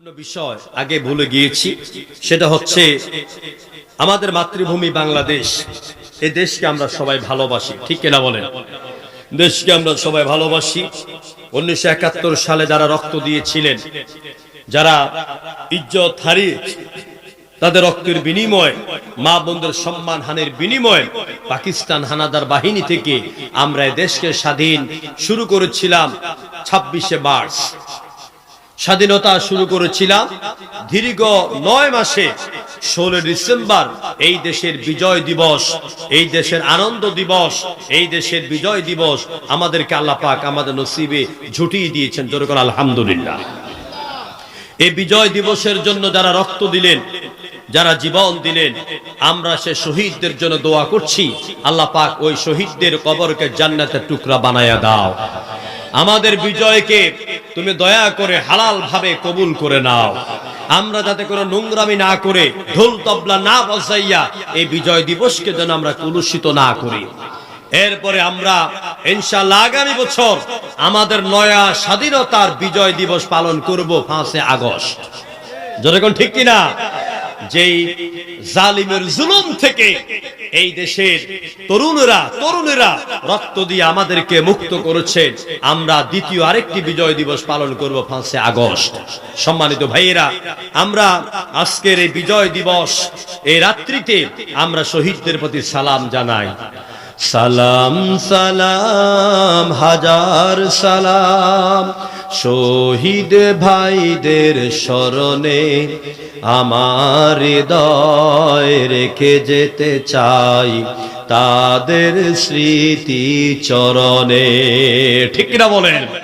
গুরুত্বপূর্ণ বিষয় আগে ভুলে গিয়েছি। সেটা হচ্ছে আমাদের মাতৃভূমি বাংলাদেশ। এই দেশকে আমরা সবাই ভালোবাসি, ঠিক কিনা বলেন? দেশকে আমরা সবাই ভালোবাসি। উনিশশো একাত্তর সালে যারা রক্ত দিয়েছিলেন, যারা ইজ্জত হারিয়ে তাদের রক্তের বিনিময়, মা বোনদের সম্মান হানের বিনিময় পাকিস্তান হানাদার বাহিনী থেকে আমরা দেশকে স্বাধীন শুরু করেছিলাম ছাব্বিশে মার্চ। স্বাধীনতা শুরু করেছিলাম দীর্ঘ নয় মাসে, ষোলো ডিসেম্বর, এই দেশের বিজয় দিবস, এই দেশের আনন্দ দিবস, এই দেশের বিজয় দিবস আমাদেরকে আল্লাহ পাক আমাদের নসিবে ঝুটিয়ে দিয়েছেন। যেরকম আলহামদুলিল্লাহ। এই বিজয় দিবসের জন্য যারা রক্ত দিলেন, যারা জীবন দিলেন, আমরা সে শহীদদের জন্য দোয়া করছি। আল্লাহ পাক ওই শহীদদের কবরকে জান্নাতের টুকরা বানায়া দাও। আমাদের বিজয়কে তুমি দয়া করে হালাল ভাবে কবুল করে নাও। আমরা যাতে কোনো নোংরামি না করে, ঢোল তবলা না বসাইয়া এই বিজয় দিবসকে যেন আমরা কলুষিত না করি। এরপরে আমরা ইনশাল্লাহ আগামী বছর আমাদের নয়া স্বাধীনতার বিজয় দিবস পালন করব পাঁচে আগস্ট। যেরকম ঠিক কিনা? যেই জালিমের জুলুম থেকে এই দেশের তরুণরা, তরুণেরা রক্ত দিয়ে আমাদেরকে মুক্ত করেছে। আমরা দ্বিতীয় আরেকটি বিজয় দিবস পালন করব পাঁচে আগস্ট। সম্মানিত ভাইয়েরা, আমরা আজকের এই বিজয় দিবস, এই রাত্রিতে আমরা শহীদদের প্রতি সালাম জানাই। সালাম সালাম, হাজার সালাম। শহীদ ভাইদের স্মরণে আমার দয় রেখে যেতে চাই তাদের স্মৃতি চরণে। ঠিক না বলেন?